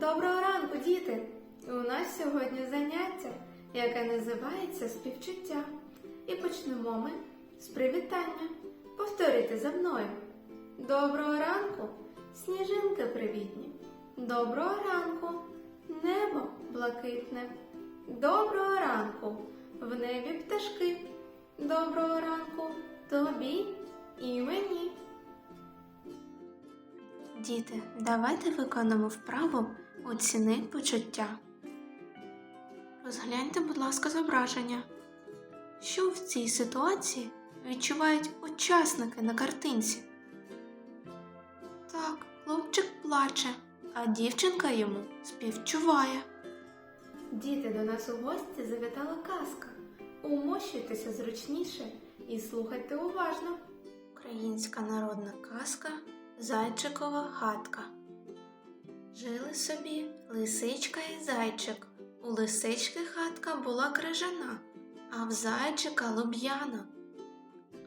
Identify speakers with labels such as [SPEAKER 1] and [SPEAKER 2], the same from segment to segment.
[SPEAKER 1] Доброго ранку, діти! У нас сьогодні заняття, яке називається співчуття. І почнемо ми з привітання. Повторюйте за мною. Доброго ранку, сніжинки привітні. Доброго ранку, небо блакитне. Доброго ранку, в небі пташки. Доброго ранку тобі і мені. Діти, давайте виконаємо вправу оціни почуття. Розгляньте, будь ласка, зображення. Що в цій ситуації відчувають учасники на картинці? Так, хлопчик плаче, а дівчинка йому співчуває. Діти до нас у гості завітала казка. Умощуйтеся зручніше і слухайте уважно. Українська народна казка Зайчикова хатка. Жили собі лисичка і зайчик. У лисички хатка була крижана, а в зайчика луб'яна.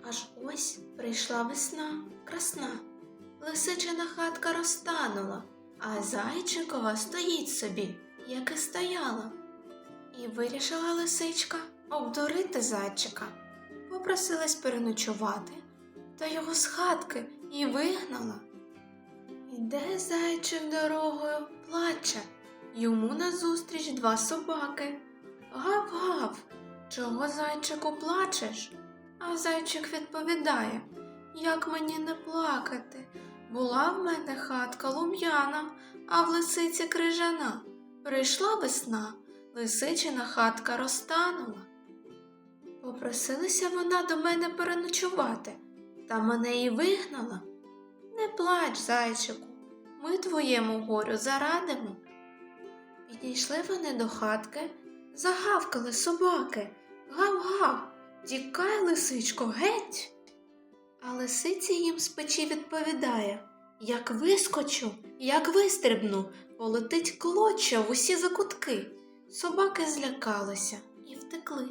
[SPEAKER 1] Аж ось прийшла весна красна. Лисичина хатка розтанула, а зайчикова стоїть собі, як і стояла. І вирішила лисичка обдурити зайчика. Попросилась переночувати, та його з хатки і вигнала. Іде зайчик дорогою, плаче. Йому назустріч два собаки. Гав-гав, чого зайчику плачеш? А зайчик відповідає, як мені не плакати. Була в мене хатка лум'яна, а в лисиці крижана. Прийшла весна, лисичина хатка розтанула. Попросилася вона до мене переночувати, та мене і вигнала. Не плач, зайчику, ми твоєму горю зарадимо. Підійшли вони до хатки, загавкали собаки. Гав-гав, тікай, лисичко, геть. А лисиця їм з печі відповідає як вискочу, як вистрибну, полетить клоча в усі закутки. Собаки злякалися і втекли.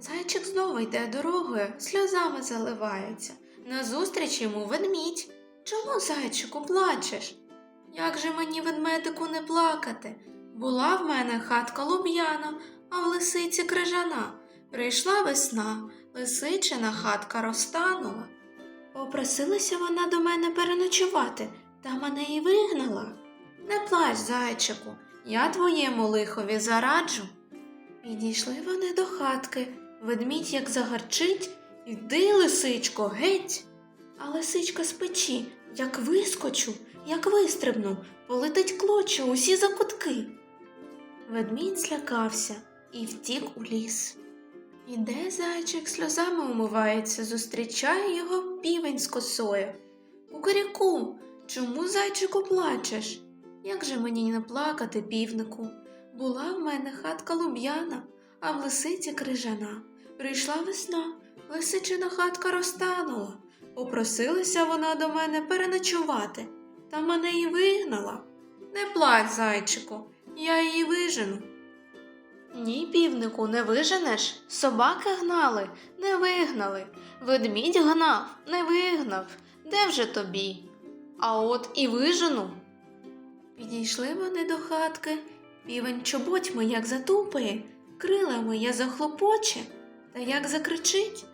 [SPEAKER 1] Зайчик знову йде дорогою, сльозами заливається. Назустріч йому ведмідь. Чому, зайчику, плачеш? Як же мені ведмедику не плакати? Була в мене хатка луб'яна, а в лисиці крижана. Прийшла весна, лисичина хатка розтанула. Попросилася вона до мене переночувати, та мене і вигнала. Не плач, зайчику, я твоєму лихові зараджу. Підійшли вони до хатки, ведмідь як загарчить, іди, лисичко, геть. А лисичка з печі, як вискочу, як вистрибну, полетить клоча усі закутки. Ведмідь злякався і втік у ліс. Іде зайчик, сльозами умивається, зустрічає його півень з косою. Кукаряку, чому зайчику плачеш? Як же мені не плакати, півнику? Була в мене хатка луб'яна, а в лисиці крижана. Прийшла весна, лисичина хатка розтанула. Попросилася вона до мене переночувати, та мене і вигнала. Не плач, зайчику, я її вижену. Ні, півнику, не виженеш. Собаки гнали, не вигнали. Ведмідь гнав, не вигнав. Де вже тобі? А от і вижену. Підійшли вони до хатки, півень чоботьми як затупає, крилами я захлопоче, та як закричить.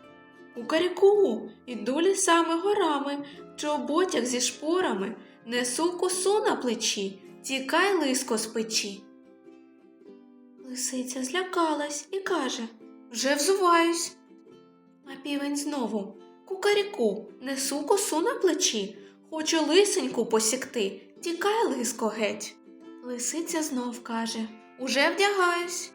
[SPEAKER 1] У каряку, іду лісами горами, в чоботях зі шпорами, несу косу на плечі, тікай лиско з печі. Лисиця злякалась і каже Вже взуваюсь. А півень знову Кукаріку, несу косу на плечі, хочу лисеньку посікти, тікай лиско геть. Лисиця знов каже Уже вдягаюсь.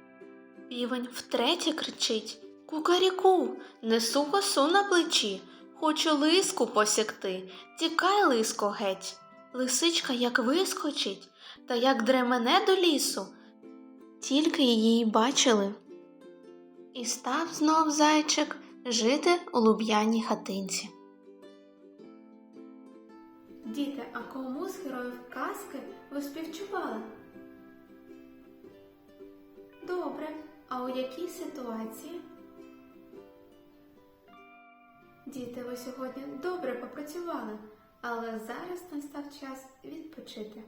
[SPEAKER 1] Півень втретє кричить Кукаріку, несу косу на плечі, хочу лиску посікти, тікай лиско геть. Лисичка як вискочить, та як дремене до лісу, тільки її бачили. І став знов зайчик жити у луб'яній хатинці. Діти, а кому з героїв казки ви співчували? Добре, а у якій ситуації? Діти, ви сьогодні добре попрацювали, але зараз настав час відпочити.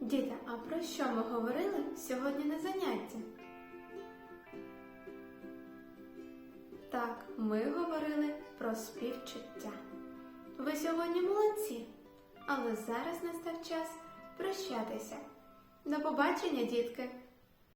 [SPEAKER 1] Діти, а про що ми говорили сьогодні на занятті? Так, ми говорили про співчуття. Ви сьогодні молодці, але зараз настав час прощатися. До побачення, дітки!